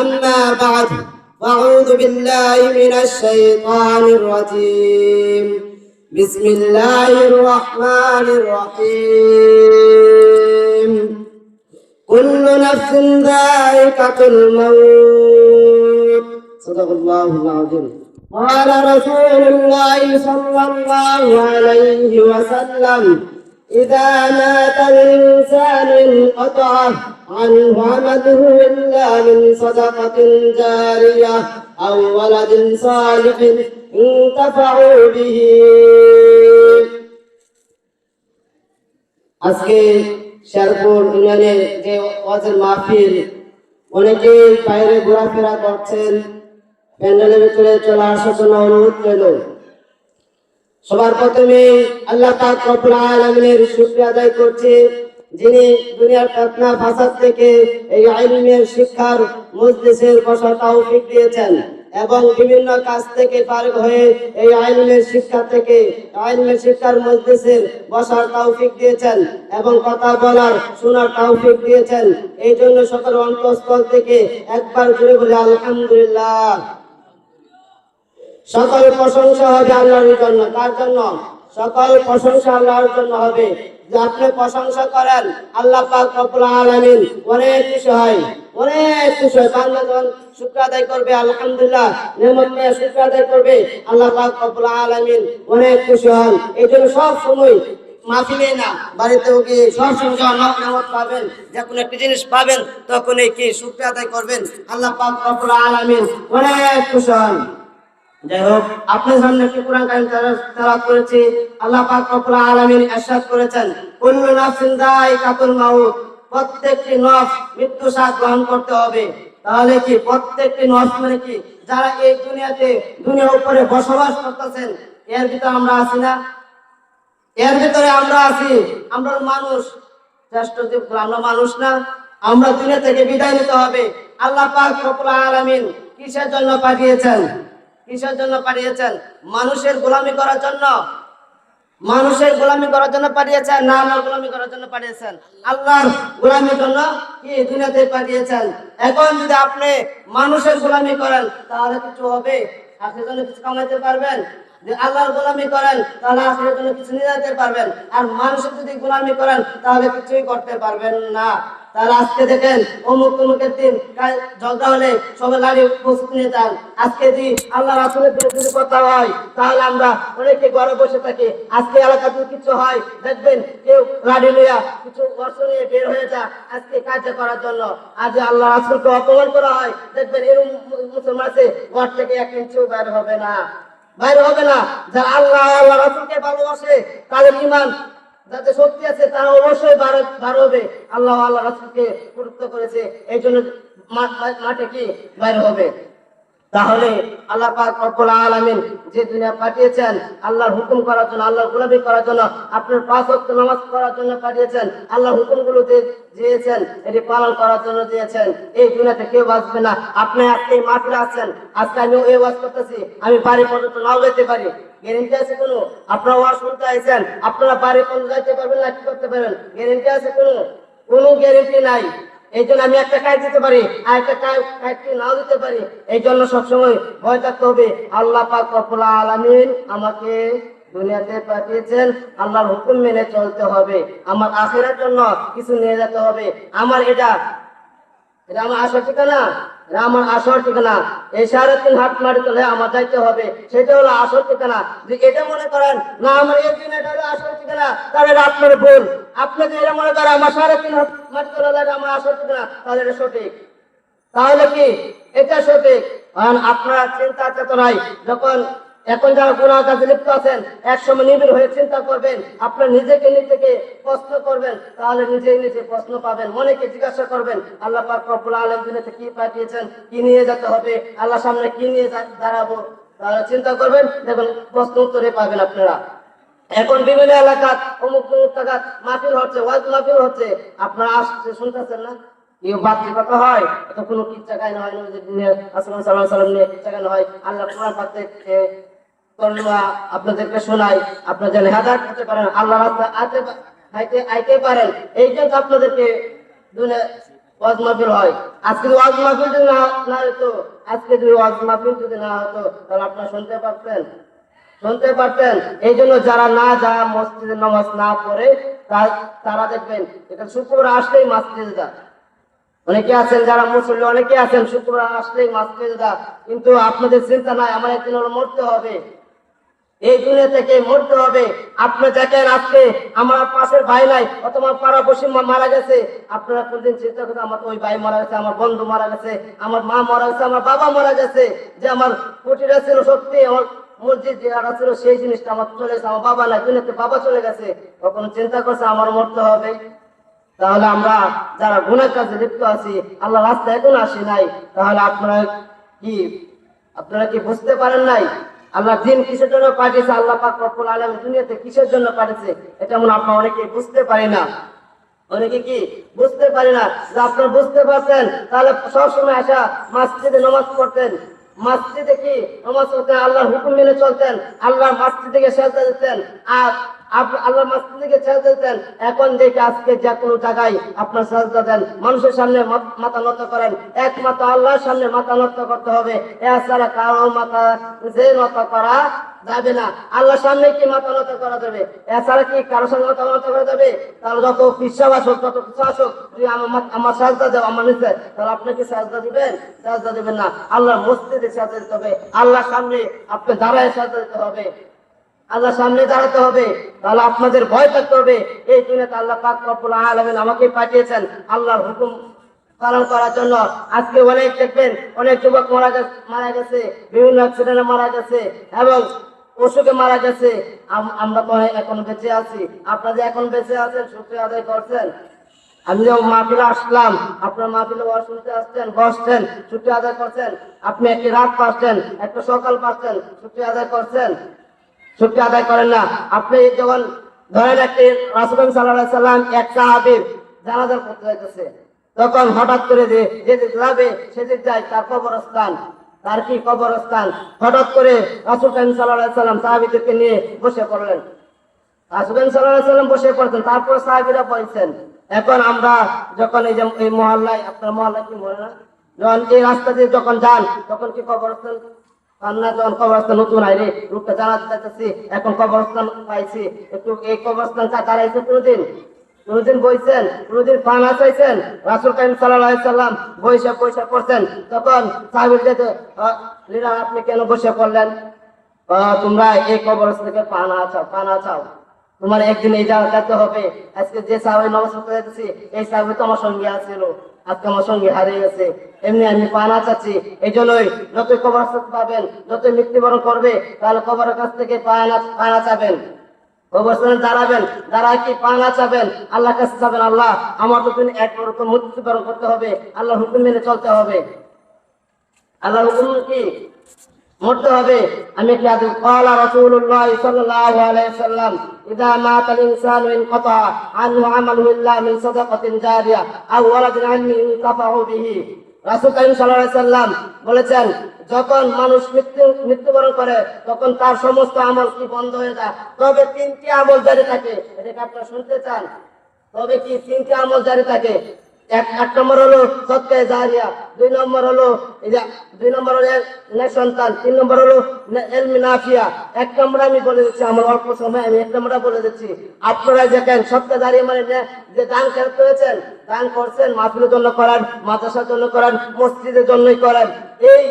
أما بعد فأعوذ بالله من الشيطان الرجيم. بسم الله الرحمن الرحيم. كل نفس ذائقة الموت. صدق الله العظيم. قال رسول الله صلى الله عليه وسلم إذا مات الإنسان انقطع عنه عمله إلا من صدقة جارية أو ولد صالح انتفعوا به আজকে শেরপুর ইউনিয়নের যে ওয়াজের মাহফিল অনেকেই বাইরে ঘোরাফেরা করছেন প্যান্ডেলের ভিতরে চলে আসার জন্য অনুরোধ রইল সবার প্রথমে আল্লাহ পাক রব্বুল আলামিনের শুকরিয়া আদায় করছি যিনি দুনিয়ার ফতনা, ফাসাদ থেকে এই আইনের শিক্ষার মজলিসের বসার তৌফিক দিয়েছেন এবং বিভিন্ন কাজ থেকে ফারিগ হয়ে এই আইনের শিক্ষা থেকে আইনের শিক্ষার মজলিসের বসার তৌফিক দিয়েছেন এবং কথা বলার, শোনার তৌফিক দিয়েছেন। এই জন্য সকল অন্তঃস্থল থেকে একবার জুড়ে বলে, আলহামদুলিল্লাহ। সকল প্রশংসা হবে আল্লাহর জন্য। তার জন্য? সকল প্রশংসা আল্লাহর জন্য হবে। যে আপনি প্রশংসা করেন, আল্লাহ পাক রব্বুল আলামিন অনেক খুশি হয়, অনেক খুশি হয়। বান্দা যখন শুকর আদায় করবে, আলহামদুলিল্লাহ নেমত নিয়ে শুকর আদায় করবে, আল্লাহ পাক রব্বুল আলামিন অনেক খুশি হন। এই জন্য সব সময় মাহফিলে না বাড়িতেও গিয়ে সব সময় যখন নামত পাবেন যে কোনো একটি জিনিস পাবেন তখন কি শুকর আদায় করবেন? আল্লাহ পাক রব্বুল আলামিন অনেক খুশি হন। যাই হোক সামনে করেছি। আল্লাহ করেছেন প্রত্যেকটি মৃত্যু গ্রহণ করতে হবে। তাহলে কি প্রত্যেকটি নফস মানে কি? যারা এই দুনিয়াতে, দুনিয়ার উপরে বসবাস করতেছেন, এর ভিতরে আমরা আছি না? এর ভিতরে আমরা আছি, আমরা মানুষ। শ্রেষ্ঠ আমরা মানুষ না। আমরা দুনিয়া থেকে বিদায় নিতে হবে। আল্লাহ পাক রব্বুল আলামিন কিসের জন্য পাঠিয়েছেন? কিসের জন্য পাঠিয়েছেন? মানুষের গোলামি করার জন্য। মানুষের গোলামি করার জন্য পাঠিয়েছেন, না আল্লাহর গোলামি করার জন্য পাঠিয়েছেন। আল্লাহর গোলামির জন্য কি দুনিয়াতে পাঠিয়েছেন? এখন যদি আপনি মানুষের গোলামি করেন, তাহলে কিছু হবে। আপনি কিছু কামাইতে পারবেন। আল্লাহর গোলামি করেন, তাহলে আখের জন্য কিছু নিয়ে যেতে পারবেন। আর মানুষের যদি গোলামি করেন, তাহলে কিছুই করতে পারবেন না। তাহলে আজকে দেখেন, অমুক তমুকের দিন ঝগড়া হলে সবাই লাড়ি প্রস্তুত নিয়ে যান। আজকে যদি আল্লাহ রাসুলের যদি কথা হয়, তাহলে আমরা অনেকে ঘরে বসে থাকি। আজকে এলাকাতে কিছু হয়, দেখবেন কেউ লাড়ি লইয়া কিছু অর্থ নিয়ে বের হয়ে যা আজকে কাজ করার জন্য। আজ আল্লাহ রাসুলকে অপমান করা হয়, দেখবেন এরকম মুসলমান ঘর থেকে এক ইঞ্চিও বের হবে না। বাইরে হবে না। যারা আল্লাহ আল্লাহ রাসুলকে ভালোবাসে, তাদের ইমান যাতে শক্তি আছে, তারা অবশ্যই বার হবে। আল্লাহ আল্লাহ রাসুলকে গুরুত্ব করেছে এই জন্য মাঠে কি? বাইরে হবে। তাহলে আল্লাহ পাক যে দুনিয়া পাঠিয়েছেন, আল্লাহর হুকুম করার জন্য, আল্লাহর গোলামি করার জন্য, আপনার পাঁচ ওয়াক্ত নামাজ করার জন্য পাঠিয়েছেন, আল্লাহর হুকুমগুলো যে দিয়েছেন, এটি পালন করার জন্য দিয়েছেন, এই দুনিয়াতে কেউ বাঁচবে না। আপনি আজকে মাঠে আছেন, আজকে আমি এই ওয়াজ করতেছি, আমি বাড়ি পর্যন্ত নাও যেতে পারি। গ্যারেন্টি আছে কোনো? আপনারা ওয়াজ শুনতে আপনারা বাড়ি পর্যন্ত যাইতে পারবেন না, কি করতে পারেন? গ্যারেন্টি আছে কোনো? কোনো গ্যারেন্টি নাই। এই জন্য আমি একটা কাজ দিতে পারি, আর একটা নাও দিতে পারি। এই জন্য সবসময় ভয় থাকতে হবে। আল্লাহ পাক রব্বুল আলামিন আমাকে দুনিয়াতে পাঠিয়েছেন। আল্লাহর হুকুম মেনে চলতে হবে। আমার আখেরার জন্য কিছু নিয়ে যেতে হবে। আমার এটা এটা আমার আসার ঠিকানা? এটা আমার আসর ঠিকানা। এই সাড়ে তিন হাত মারি চলে আমার যাইতে হবে। সেটা হলো আসর ঠিকানা। যে এটা মনে করেন, না, আমার এই দিন এটা হলো আসর ঠিকানা, তাহলে এটা আপনার ভুল। আপনি যদি এটা মনে করেন, আমার সাড়ে তিন হাত মারি চলে এটা আমার আসর ঠিকানা, তাহলে এটা সঠিক। তাহলে কি? এটা সঠিক। কারণ আপনার চিন্তা চেতনায় যখন এখন যারা গুণাহ কাজে লিপ্ত আছেন এক সময় নিবিড় হয়ে চিন্তা করবেন, আপনার নিজেকে নিজেকে প্রশ্ন করবেন, তাহলে নিজেই নিজে প্রশ্ন পাবেন মনেকে জিজ্ঞাসা করবেন, আল্লাহ পাক রব্বুল আলম দুনিয়াতে কি পাঠিয়েছেন, কি নিয়ে যেতে হবে আল্লাহ সামনে কি নিয়ে দাঁড়াবো, তাহলে চিন্তা করবেন, দেখুন, প্রশ্ন উত্তরে পাবেন আপনারা। এখন বিভিন্ন এলাকা অমুক অমুক টাকা মাহফিল হচ্ছে ওয়াজ মাহফিল হচ্ছে, আপনারা আসছে, শুনতেছেন না? কথা হয় তো কোনো কিচ্ছা গাইন হয় সাল্লাহ সাল্লাম নিয়ে কিচ্ছা গাইন হয়, আল্লাহ কোরআন পাক আপনাদেরকে শোনাই, আপনারা পারেন আল্লাহ আইতে পারেন। এই আপনাদেরকে শুনতে পারতেন। এই জন্য যারা না যা মসজিদে নামাজ না পড়ে, তারা দেখবেন, এটা শুক্রবার আসলেই মসজিদে যা অনেকে আছেন যারা মুসল্লি, অনেকে আছেন শুক্রবার আসলেই মসজিদে যা কিন্তু আপনাদের চিন্তা নাই, আমার একদিন মরতে হবে। এই দুনিয়া থেকে মরতে হবে। আপনি দেখেন আজকে আমার পাশের ভাই নাই, অথবা পাড়া পশ্চিম মারা গেছে। আপনারা কোনদিন চিন্তা করেন আমার ওই ভাই মারা গেছে, আমার বন্ধু মারা গেছে, আমার মা মারা গেছে, আমার বাবা মারা গেছে। যে আমার কুটিরা ছিল সত্যি, আমার মসজিদ যে আড়া ছিল, সেই জিনিসটা আমার চলে গেছে, আমার বাবা নাই, দুনিয়াতে বাবা চলে গেছে। তখন চিন্তা করছে আমার মরতে হবে? তাহলে আমরা যারা গুণের কাজে লিপ্ত আছি, আল্লাহ রাস্তায় এখন আসি নাই। তাহলে আপনারা কি আপনারা কি বুঝতে পারেন নাই? আল্লাহ দিন কিসের জন্য পাঠিয়েছে? আল্লাহ পাক রব্বুল আলামিন দুনিয়াতে কিসের জন্য পাঠিয়েছে? এটা মনে আপনারা অনেকে বুঝতে পারে না। অনেকে কি বুঝতে পারে না? যে আপনারা বুঝতে পারতেন, তাহলে সবসময় আসা মসজিদে নামাজ পড়তেন। মসজিদে কি নামাজ পড়তেন? আল্লাহর হুকুম মেনে চলতেন। আল্লাহর মসজিদ থেকে সেজদা দিতেন। আর আল্লাহ মসজিদ থেকে সেজদা দিতেন এখন দেখে আজকে যে কোনো জায়গায় আপনার সেজদা দেন, মানুষের সামনে মাথা নত করেন। একমাত্র আল্লাহর সামনে মাথা নত করতে হবে। এছাড়া কারও মাথা যে নত করা যাবে না। আল্লাহর সামনে কি মাথা নত করা যাবে? এছাড়া কি কারোর সামনে মাথা নত করা যাবে? তাহলে যত পিসাব আসুক যত কিছু আসুক যদি আমার আমার সাজদা দেও আমার নিচে, তাহলে আপনি কি সাজদা দিবেন? সাজদা দিবেন না। আল্লাহর মসজিদে সাজদা দিতে হবে। আল্লাহর সামনে আপনি দাঁড়ায় সাজদা দিতে হবে। আল্লাহর সামনে দাঁড়াতে হবে, তাহলে আপনাদের ভয় থাকতে হবে। এই দুনিয়াতে আল্লাহ পাক রব্বুল আলামিন আমাকে পাঠিয়েছেন আল্লাহর হুকুম পালন করার জন্য। আজকে অনেক দেখবেন, অনেক যুবক মারা গেছে মারা গেছে, বিভিন্ন অ্যাক্সিডেন্টে মারা গেছে, এবং অসুখে মারা গেছে। আমরা তো এখন বেঁচে আছি। আপনারা যে এখন বেঁচে আছেন সুখে আদায় করছেন। আমি যখন মাহফিলে আসলাম, আপনার মাহফিলে শুনতে আসছেন, বসছেন ছুটি আদায় করছেন। আপনি একটি রাত পাচ্ছেন, একটা সকাল পাচ্ছেন ছুটি আদায় করছেন। ছুটি আদায় করেন না। আপনি যখন ধরেন একটি রাসুল সাল্লাহ সাল্লাম এক সাহাবির জানাজার করতে যাইতেছে, তখন হঠাৎ করে যে যেদিক যাবে সেদিক যায় তার কবরস্থান। তার কি কবরস্থান? হঠাৎ করে রাসুল সাল্লাহ সাল্লাম সাহাবিদেরকে নিয়ে বসে পড়লেন। রাসুলেন সাল্লাহ সাল্লাম বসে পড়ছেন তারপর সাহাবিরা পড়ছেন এখন আমরা যখন এই যে, এই মহল্লায়, আপনার মহল্লায় কি মনে না যখন এই রাস্তা দিয়ে যখন যান, তখন কি কবরস্থান জানাতে চাইতেছি এখন পাইছি। কোনোদিন কোনোদিন বইছেন কোনোদিন পানা চাইছেন পয়সা পড়ছেন। তখন আপনি কেন বসে আহ, তোমরা এই কবরস্থান থেকে পানা চাও পানা চাও। তোমার একদিন এই জায়গা হবে। আজকে যে সাহাবি পড়তে এই সাহাবি তোমার সঙ্গে আছিল। আজকে আমার সঙ্গে হারিয়ে গেছে। এমনি আমি পানা চাচ্ছি এই জন্যই যতই কবরস্থান পাবেন, যতই মৃত্যুবরণ করবে, তাহলে কবরের কাছ থেকে পানা পানা চাবেন দাঁড়াবেন কি আল্লাহ আল্লাহ, আমার তো তুমি মৃত্যুবরণ করতে হবে। আল্লাহ হুকুম মেনে চলতে হবে। আল্লাহ হুকুম কি? মরতে হবে আমি কি আদি قال رسول الله صلى الله عليه وسلم اذا مات الانسان انقطع عنه عمله الا من صدقه جاريه او ولد علم ينتفع به রাসূল কারীম সাল্লাল্লাহু আলাইহি সাল্লাম বলেছেন যখন মানুষ মৃত্যু মৃত্যুবরণ করে তখন তার সমস্ত আমল কি বন্ধ হয়ে যায় তবে তিনটি আমল জারি থাকে এটাকে আপনারা শুনতে চান তবে কি তিনটি আমল জারি থাকে এক এক নম্বর হলো সৎকায় জাহারিয়া দুই নম্বর হলো দুই নম্বর হলো নে সন্তান, তিন নম্বর হলো এলমি নাফিয়া। এক নম্বর আমি বলে দিচ্ছি, আমার অল্প সময় আমি এক নম্বরটা বলে দিচ্ছি। আপনারা দেখেন সৎকায় দাঁড়িয়ে মানে যে দান খেয়াল করেছেন, দান করছেন, মাহফিলের জন্য করেন, মাদ্রাসার জন্য করেন, মসজিদের জন্যই করেন। এই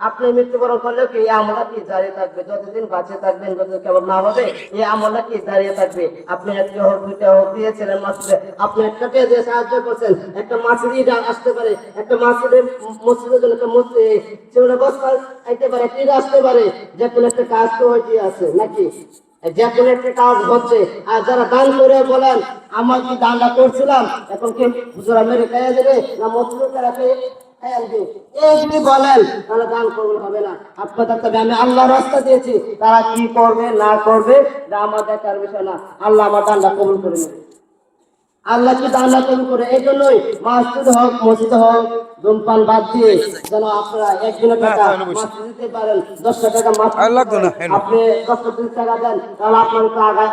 আপনি মৃত্যুবরণ করলেও কি এই আমলটা কি দাঁড়িয়ে থাকবে? যতদিন বাঁচে থাকবেন, যতদিন কেবল না হবে, এই আমলটা কি দাঁড়িয়ে থাকবে? আপনি একটা হোক, দুইটা হোক, দিয়েছিলেন মাসুদে আপনি একটা পেয়ে দিয়ে সাহায্য করছেন? একটা মাসুদি আসতে পারে, একটা মাসুদের মসজিদের জন্য একটা মসজিদ সেগুলো বস্তা আইতে পারে একটা আসতে পারে। যে কোনো একটা কাজ তো হইতে আছে, নাকি? যে কোনো একটা কাজ হচ্ছে। আর যারা দান করে বলেন, আমার কি দানটা করছিলাম? এখন কি হুজুরা মেরে দেবে না তারা এই যদি বলেন তাহলে দান কবুল হবে না। আপনাদের তবে আমি আল্লাহ রাস্তা দিয়েছি। তারা কি করবে না করবে আমার দেখার বিষয় না। আল্লাহ আমার দানটা কবুল করে নেবে। আল্লাহ কি দানটা কবুল করে? এই জন্যই মসজিদ হোক মসজিদ হোক ধূমপান বাদ দিয়ে যেন আপনারা একদিনের টাকা মাসে দিতে পারেন দশটা টাকা মাস। আপনি দশটা তিরিশ টাকা দেন তাহলে আপনার আগায়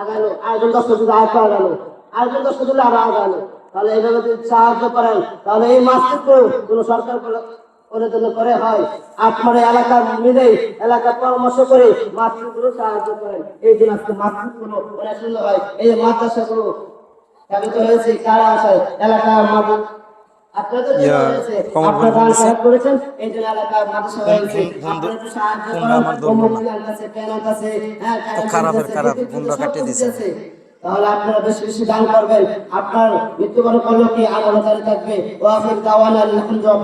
আগালো। আরেকজন দশটা দিলে আর আগালো। আরেকজন দশটা দিলে আরও আগালো। তাহলে এইভাবে যদি সাহায্য করেন তাহলে এই মাসজিদগুলো কোনো সরকার করে করে করে হয়। আপনার এলাকা মিলে এলাকা পরামর্শ করে মাতৃগুলো সাহায্য করেন। এই দিন আজকে মাতৃগুলো অনেক সুন্দর হয়। এই মাদ্রাসাগুলো স্থাপিত হয়েছে কারা আসায়? এলাকার মাদ্রাসা হ্যাঁ, খারাপের খারাপ, সব কাটিয়ে। আছে। তাহলে আপনারা বেশি বেশি দান করবেন। আপনার মৃত্যুবরণ করল কি? আমার থাকবে দাওয়ান আলহামদুলিল্লাহ